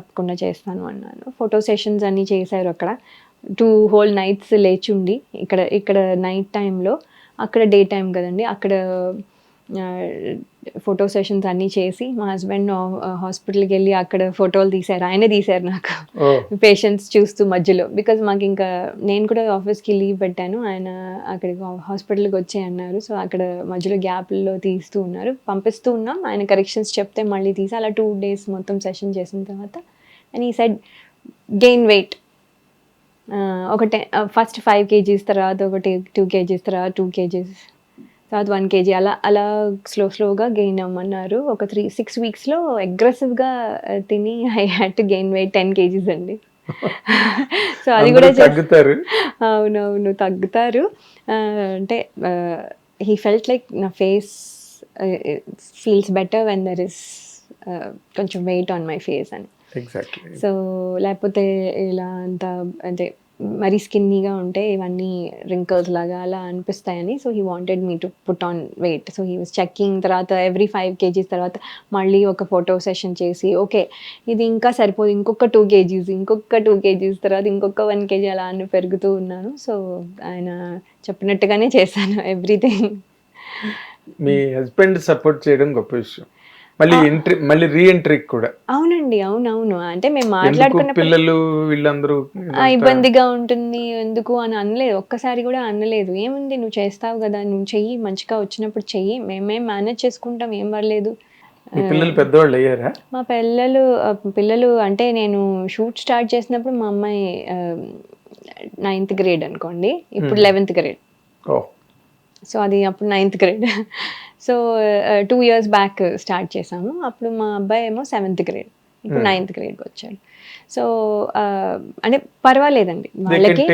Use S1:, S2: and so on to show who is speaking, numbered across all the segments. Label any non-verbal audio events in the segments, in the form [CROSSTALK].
S1: తప్పకుండా చేస్తాను అన్నాను. ఫోటో సెషన్స్ అన్నీ చేశారు అక్కడ. టూ హోల్ నైట్స్ లేచి ఉండి ఇక్కడ ఇక్కడ నైట్ టైంలో అక్కడ డే టైం కదండి. అక్కడ ఫోటో సెషన్స్ అన్నీ చేసి మా హస్బెండ్ హాస్పిటల్కి వెళ్ళి అక్కడ ఫోటోలు తీశారు. ఆయనే తీశారు నాకు. పేషెంట్స్ చూస్తూ మధ్యలో. బికాజ్ మాకు ఇంకా నేను కూడా ఆఫీస్కి లీవ్ పెట్టాను. ఆయన అక్కడికి హాస్పిటల్కి వచ్చే అన్నారు. సో అక్కడ మధ్యలో గ్యాప్లో తీస్తూ ఉన్నారు. పంపిస్తూ ఉన్నాం. ఆయన కరెక్షన్స్ చెప్తే మళ్ళీ తీసి అలా టూ డేస్ మొత్తం సెషన్ చేసిన తర్వాత and he said gain weight. ఒక టెన్ ఫస్ట్ ఫైవ్ కేజీస్ తర్వాత ఒకటి టూ కేజీస్ తర్వాత టూ కేజీస్ తర్వాత వన్ కేజీ. అలా అలా స్లో స్లోగా గెయిన్ అవ్వమన్నారు ఒక త్రీ సిక్స్ వీక్స్లో అగ్రెసివ్గా తిని I had to gain weight ten KGs అండి. [LAUGHS] సో అది కూడా
S2: తగ్గుతారు.
S1: అవునవును తగ్గుతారు. అంటే హీ ఫెల్ట్ లైక్ నా face feels better when there is కొంచెం వెయిట్ ఆన్ మై ఫేస్ అని.
S2: ఎగ్జాక్ట్లీ
S1: సో లేకపోతే ఇలా అంత అంటే మరీ స్కిన్నీగా ఉంటే ఇవన్నీ రింకల్స్ లాగా అలా అనిపిస్తాయని. So he wanted me to put on weight so he was checking తర్వాత ఎవ్రీ ఫైవ్ కేజీస్ తర్వాత మళ్ళీ ఒక ఫోటో సెషన్ చేసి ఓకే ఇది ఇంకా సరిపోదు. ఇంకొక టూ కేజీస్ ఇంకొక టూ కేజీస్ తర్వాత ఇంకొక వన్ కేజీ అలా అని పెరుగుతూ ఉన్నాను. సో ఆయన చెప్పినట్టుగానే చేశాను [LAUGHS] ఎవ్రీథింగ్
S2: మీ హస్బెండ్ సపోర్ట్ చేయడం గొప్ప విషయం. మళ్ళీ ఎంట్రీ మళ్ళీ కూడా.
S1: అవునండి అవునవును. అంటే మేము మాట్లాడుకున్న
S2: పిల్లలు వీళ్ళందరూ
S1: ఇబ్బందిగా ఉంటుంది ఎందుకు అని అనలేదు. ఒక్కసారి కూడా అనలేదు. ఏముంది నువ్వు చేస్తావు కదా నువ్వు చెయ్యి మంచిగా వచ్చినప్పుడు చెయ్యి. మేమేం మేనేజ్ చేసుకుంటాం ఏం పర్లేదు.
S2: మీ పిల్లలు పెద్దవాళ్ళు అయ్యారా?
S1: మా పిల్లలు పిల్లలు అంటే నేను షూట్ స్టార్ట్ చేసినప్పుడు మా అమ్మాయి నైన్త్ గ్రేడ్ అనుకోండి. ఇప్పుడు లెవెన్త్ గ్రేడ్ సో అది అప్పుడు ninth grade so two years back start చేసాము అప్పుడు మా అబ్బాయి ఏమో సెవెంత్ గ్రేడ్ ఇప్పుడు నైన్త్ గ్రేడ్కి వచ్చాడు. సో అంటే పర్వాలేదండి. వాళ్ళకి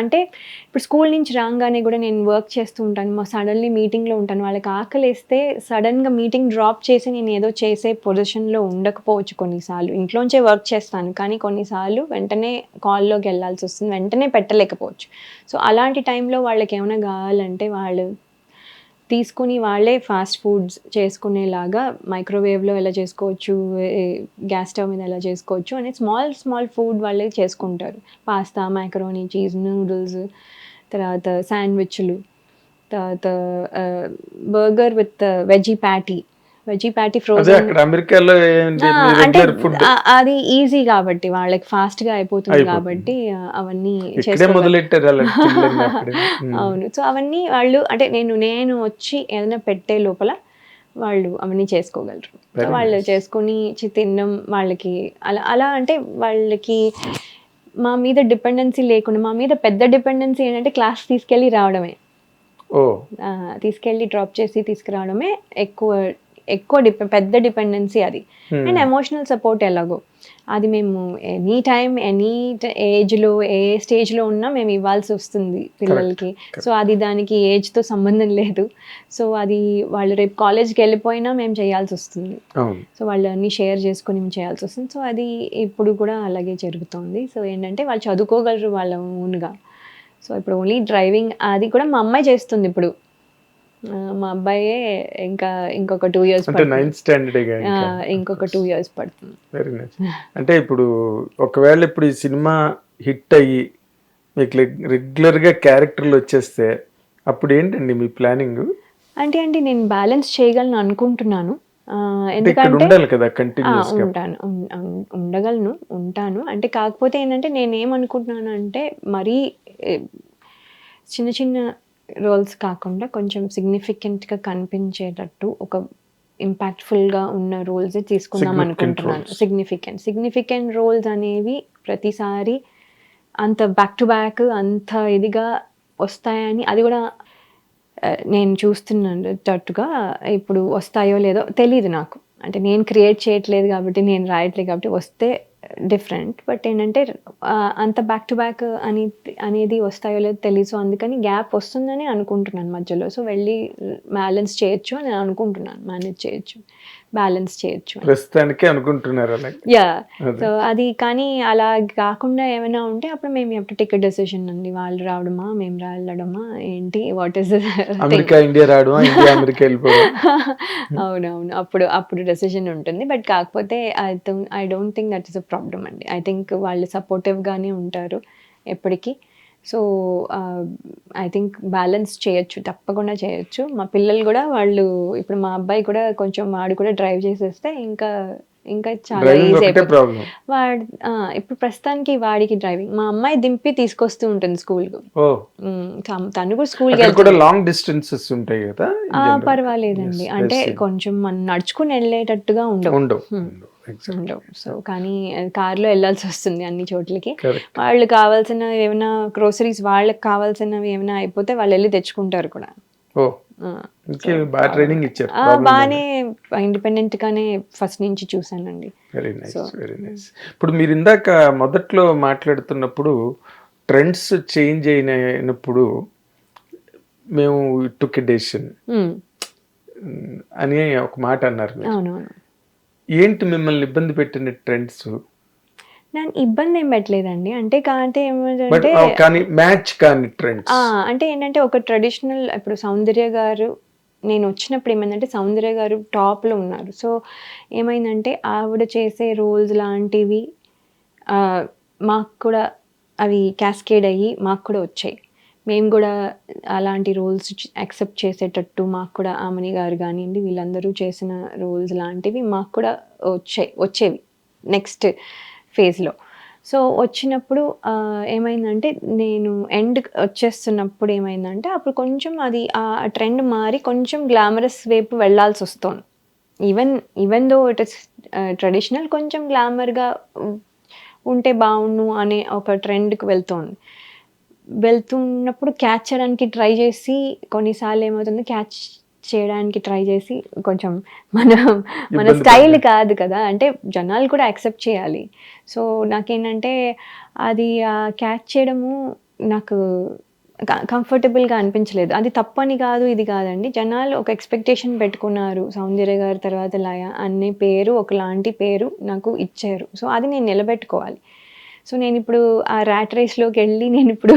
S1: అంటే ఇప్పుడు స్కూల్ నుంచి రాగానే కూడా నేను వర్క్ చేస్తూ ఉంటాను. మా సడన్లీ మీటింగ్లో ఉంటాను. వాళ్ళకి ఆకలిస్తే సడన్గా మీటింగ్ డ్రాప్ చేసి నేను ఏదో చేసే పొజిషన్లో ఉండకపోవచ్చు కొన్నిసార్లు. ఇంట్లోంచే వర్క్ చేస్తాను. కానీ కొన్నిసార్లు వెంటనే కాల్లోకి వెళ్ళాల్సి వస్తుంది. వెంటనే పెట్టలేకపోవచ్చు. సో అలాంటి టైంలో వాళ్ళకి ఏమైనా కావాలంటే వాళ్ళు తీసుకుని వాళ్ళే ఫాస్ట్ ఫుడ్స్ చేసుకునేలాగా మైక్రోవేవ్లో ఎలా చేసుకోవచ్చు గ్యాస్ స్టవ్ మీద ఎలా చేసుకోవచ్చు అనే స్మాల్ స్మాల్ ఫుడ్ వాళ్ళే చేసుకుంటారు. పాస్తా మైక్రోనీ చీజ్ నూడిల్స్ తర్వాత శాండ్విచ్లు తర్వాత burger with veggie patty veggie patty
S2: అదే
S1: ఫ్రోజన్
S2: అమెరికాలో
S1: ఈజీ కాబట్టి వాళ్ళకి ఫాస్ట్గా అయిపోతుంది. కాబట్టి అవన్నీ.
S2: ఉమ్. [LAUGHS]
S1: అవును. సో అవన్నీ వాళ్ళు అంటే నేను నేను వచ్చి ఏదైనా పెట్టే లోపల వాళ్ళు అవన్నీ చేసుకోగలరు. వాళ్ళు చేసుకొని తినడం వాళ్ళకి అలా అలా అంటే వాళ్ళకి మా మీద డిపెండెన్సీ లేకుండా మా మీద పెద్ద డిపెండెన్సీ ఏంటంటే క్లాస్ తీసుకెళ్ళి రావడమే. తీసుకెళ్ళి డ్రాప్ చేసి తీసుకురావడమే ఎక్కువ ఎక్కువ డిపె పెద్ద డిపెండెన్సీ అది.
S2: Hmm.
S1: అండ్ ఎమోషనల్ సపోర్ట్ ఎలాగో. అది మేము ఎనీ టైం ఎనీ ఏజ్లో ఏ స్టేజ్లో ఉన్నా మేము ఇవ్వాల్సి వస్తుంది పిల్లలకి. సో అది దానికి ఏజ్తో సంబంధం లేదు. సో అది వాళ్ళు రేపు కాలేజ్కి వెళ్ళిపోయినా మేము చేయాల్సి వస్తుంది. సో వాళ్ళు అన్నీ షేర్ చేసుకొని మేము చేయాల్సి వస్తుంది. సో అది ఇప్పుడు కూడా అలాగే జరుగుతోంది. సో ఏంటంటే వాళ్ళు చదువుకోగలరు వాళ్ళ ఓన్గా. సో ఇప్పుడు ఓన్లీ డ్రైవింగ్ అది కూడా మా అమ్మాయి చేస్తుంది ఇప్పుడు. మా అబ్బాయే ఇంకా ఇంకొక టూ ఇయర్స్
S2: అంటే నైన్త్ స్టాండర్డ్
S1: ఇంకొక టూ ఇయర్స్ పడుతుంది.
S2: వెరీ నైస్ అంటే ఇప్పుడు ఒకవేళ ఇప్పుడు ఈ సినిమా హిట్ అయ్యి మీకు రెగ్యులర్గా క్యారెక్టర్లు వచ్చేస్తే అప్పుడు ఏంటండి మీ ప్లానింగ్?
S1: అంటే అంటే నేను బ్యాలెన్స్ చేయగలను అనుకుంటున్నాను. ఎందుకంటే ఉంటాను ఉండగలను ఉంటాను. అంటే కాకపోతే ఏంటంటే నేనేమనుకుంటున్నాను అంటే మరీ చిన్న చిన్న రోల్స్ కాకుండా కొంచెం సిగ్నిఫికెంట్గా కనిపించేటట్టు ఒక ఇంపాక్ట్ఫుల్గా ఉన్న రోల్స్ తీసుకుందాం అనుకుంటున్నాను. సిగ్నిఫికెంట్ సిగ్నిఫికెంట్ రోల్స్ అనేవి ప్రతిసారి అంత బ్యాక్ టు బ్యాక్ అంత ఇదిగా వస్తాయని అది కూడా నేను చూస్తున్నట్టుగా ఇప్పుడు వస్తాయో లేదో తెలియదు నాకు. అంటే నేను క్రియేట్ చేయట్లేదు కాబట్టి నేను రాయట్లేదు కాబట్టి వస్తే డిఫరెంట్ బట్ ఏంటంటే అంత బ్యాక్ టు బ్యాక్ అని అనేది వస్తాయో లేదో తెలియదు అందుకని గ్యాప్ వస్తుందని అనుకుంటున్నాను మధ్యలో. సో వెళ్ళి బ్యాలెన్స్ చేయొచ్చు అని అనుకుంటున్నాను మేనేజ్ చేయొచ్చు. బ్యాలెన్స్ చేయొచ్చు
S2: ప్రస్తుతానికి అనుకుంటున్నారు
S1: యా. సో అది. కానీ అలా కాకుండా ఏమైనా ఉంటే అప్పుడు మేము ఎప్పుడు టికెట్ డెసిషన్ అండి వాళ్ళు రావడమా మేము రావడమా ఏంటి వాట్ ఇస్
S2: అమెరికా ఇండియా రావడం ఇండియా అమెరికా [LAUGHS]
S1: అవునవును. అప్పుడు అప్పుడు డెసిషన్ ఉంటుంది. బట్ కాకపోతే I I don't think that is a problem అండి. ఐ థింక్ వాళ్ళు సపోర్టివ్గానే ఉంటారు ఎప్పటికీ. సో ఐ థింక్ బ్యాలెన్స్ చేయొచ్చు తప్పకుండా చేయొచ్చు. మా పిల్లలు కూడా వాళ్ళు ఇప్పుడు మా అబ్బాయి కూడా కొంచెం వాడు కూడా డ్రైవ్ చేసేస్తే ఇంకా ఇంకా చాలా ఈజీ వాడు ఇప్పుడు ప్రస్తుతానికి వాడికి డ్రైవింగ్. మా అమ్మాయి దింపి తీసుకొస్తూ ఉంటుంది స్కూల్కి.
S2: ఓ.
S1: తను కూడా
S2: అక్కడ కూడా లాంగ్ డిస్టెన్సెస్ ఉంటాయి కదా.
S1: పర్వాలేదండి. అంటే. కొంచెం మనం నడుచుకుని వెళ్ళేటట్టుగా ఉండవు.
S2: ఉండవు
S1: సో కానీ కార్లో వెళ్ళాల్సి వస్తుంది అన్ని చోట్లకి. వాళ్ళు కావాల్సిన ఏమైనా గ్రోసరీస్ వాళ్ళకి కావాల్సినవి ఏమైనా అయిపోతే వాళ్ళు వెళ్ళి తెచ్చుకుంటారు కూడా.
S2: ట్రైనింగ్ ఇచ్చారు.
S1: బాగానే ఇండిపెండెంట్ గానే ఫస్ట్ నుంచి చూసానండి
S2: వెరీ నైస్ వెరీ నైస్ ఇప్పుడు మీరు ఇందాక మొదట్లో మాట్లాడుతున్నప్పుడు ట్రెండ్స్ చేంజ్ అయినప్పుడు మేము టుక్ డెసిషన్
S1: ఉమ్,
S2: అని ఒక మాట అన్నారు ఏంటి మిమ్మల్ని ఇబ్బంది పెట్టిన ట్రెండ్స్
S1: నాకు ఇబ్బంది ఏం పెట్టలేదండి. అంటే కాంటే ఏమంటే
S2: కానీ మ్యాచ్ కాని ట్రెండ్స్
S1: అంటే ఏంటంటే ఒక ట్రెడిషనల్ ఇప్పుడు సౌందర్య గారు నేను వచ్చినప్పుడు ఏమైందంటే సౌందర్య గారు టాప్లో ఉన్నారు. సో ఏమైందంటే ఆవిడ చేసే రోల్స్ లాంటివి మాకు కూడా అవి క్యాస్కేడ్ అయ్యి మాకు కూడా వచ్చాయి. మేము కూడా అలాంటి రోల్స్ యాక్సెప్ట్ చేసేటట్టు మాకు కూడా ఆమని గారు కానివ్వండి వీళ్ళందరూ చేసిన రోల్స్ లాంటివి మాకు కూడా వచ్చాయి వచ్చేవి నెక్స్ట్ ఫేజ్లో సో వచ్చినప్పుడు ఏమైందంటే నేను ఎండ్ వచ్చేస్తున్నప్పుడు ఏమైందంటే అప్పుడు కొంచెం అది ఆ ట్రెండ్ మారి కొంచెం గ్లామరస్ వైపు వెళ్ళాల్సి వస్తుంది. Even even though it is traditional కొంచెం గ్లామర్గా ఉంటే బాగుండు అనే ఒక ట్రెండ్కి వెళ్తోంది. వెళ్తున్నప్పుడు క్యాచ్ చేయడానికి ట్రై చేసి కొన్నిసార్లు ఏమవుతుంది క్యాచ్ చేయడానికి ట్రై చేసి కొంచెం మన మన స్టైల్. కాదు కదా. అంటే జనాలు కూడా యాక్సెప్ట్ చేయాలి. సో నాకేంటంటే అది క్యాచ్ చేయడము నాకు కంఫర్టబుల్గా అనిపించలేదు. అది తప్పని కాదు ఇది కాదండి. జనాలు ఒక ఎక్స్పెక్టేషన్ పెట్టుకున్నారు. సౌందర్య గారి తర్వాత లయ అనే పేరు ఒకలాంటి పేరు నాకు ఇచ్చారు. సో అది నేను నిలబెట్టుకోవాలి. సో నేను ఇప్పుడు ఆ ర్యాట్ రేస్లోకి వెళ్ళి నేను ఇప్పుడు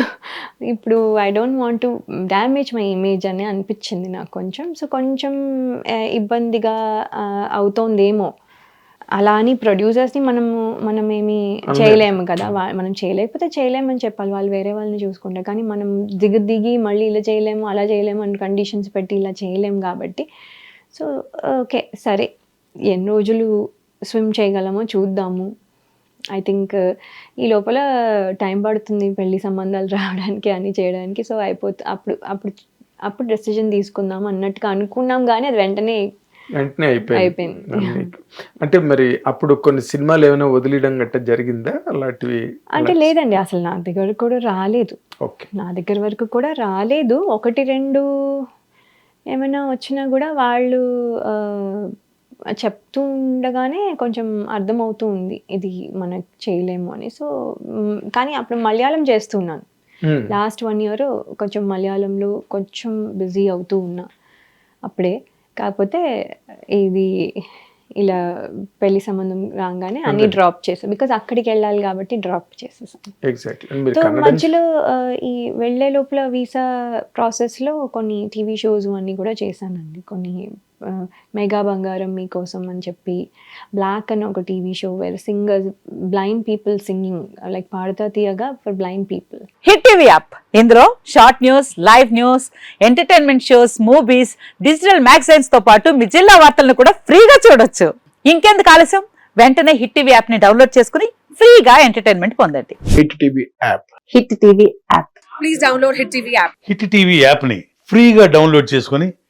S1: ఇప్పుడు I don't want to damage my image అని అనిపించింది నాకు కొంచెం. సో కొంచెం ఇబ్బందిగా అవుతోందేమో. అలా అని ప్రొడ్యూసర్స్ని మనము మనం ఏమి చేయలేము కదా. మనం చేయలేకపోతే చేయలేమని చెప్పాలి. వాళ్ళు వేరే వాళ్ళని చూసుకుంటారు. కానీ మనం దిగి దిగి మళ్ళీ ఇలా చేయలేము అలా చేయలేము అని కండిషన్స్ పెట్టి ఇలా చేయలేము కాబట్టి. సో ఓకే సరే. ఎన్ని రోజులు స్విమ్ చేయగలమో చూద్దాము. ఐ థింక్ ఈ లోపల టైం పడుతుంది పెళ్ళి సంబంధాలు రావడానికి అని చేయడానికి. సో అయిపోతే అప్పుడు అప్పుడు అప్పుడు డెసిజన్ తీసుకుందాం అన్నట్టుగా అనుకున్నాం కానీ అది వెంటనే
S2: వెంటనే అయిపోయింది. అంటే మరి అప్పుడు కొన్ని సినిమాలు ఏమైనా వదిలేయడం గట్ట జరిగిందా? అలాంటివి
S1: అంటే లేదండి అసలు నా దగ్గర కూడా రాలేదు. నా దగ్గర వరకు కూడా రాలేదు. ఒకటి రెండు ఏమైనా వచ్చినా కూడా వాళ్ళు చెప్తూ ఉండగానే కొంచెం అర్థమవుతూ ఉంది ఇది మనకు చేయలేము అని. సో కానీ అప్పుడు మలయాళం చేస్తున్నాను. లాస్ట్ వన్ ఇయర్ కొంచెం మలయాళంలో కొంచెం బిజీ అవుతూ ఉన్నా అప్పుడే. కాకపోతే ఇది ఇలా పెళ్ళి సంబంధం రాగానే అన్ని డ్రాప్ చేసాను బికాజ్ అక్కడికి వెళ్ళాలి కాబట్టి డ్రాప్ చేసేసాను
S2: ఎగ్జాక్ట్లీ మీరు
S1: సో
S2: కన్నడ
S1: మధ్యలో ఈ వెళ్ళే లోపల వీసా ప్రాసెస్లో కొన్ని టీవీ షోస్ అన్నీ కూడా చేశానండి. కొన్ని మెగా బంగారం మీకోసం అని చెప్పి బ్లాక్ అని ఒక TV show where singers blind people singing like Paadutha Theeyaga for blind people.
S3: Hit TV app. ఇందులో short news live news entertainment shows movies digital మ్యాగజైన్స్తో పాటు మీ జిల్లా వార్తలను కూడా ఫ్రీగా చూడొచ్చు. ఇంకెందుకు ఆలస్యం? వెంటనే హిట్ టీవీ యాప్ని డౌన్లోడ్ చేసుకుని ఫ్రీగా ఎంటర్టైన్మెంట్ పొందండి.
S4: Hit TV app.
S3: Hit TV app.
S5: Hit TV యాప్ని ఫ్రీగా డౌన్లోడ్ చేసుకొని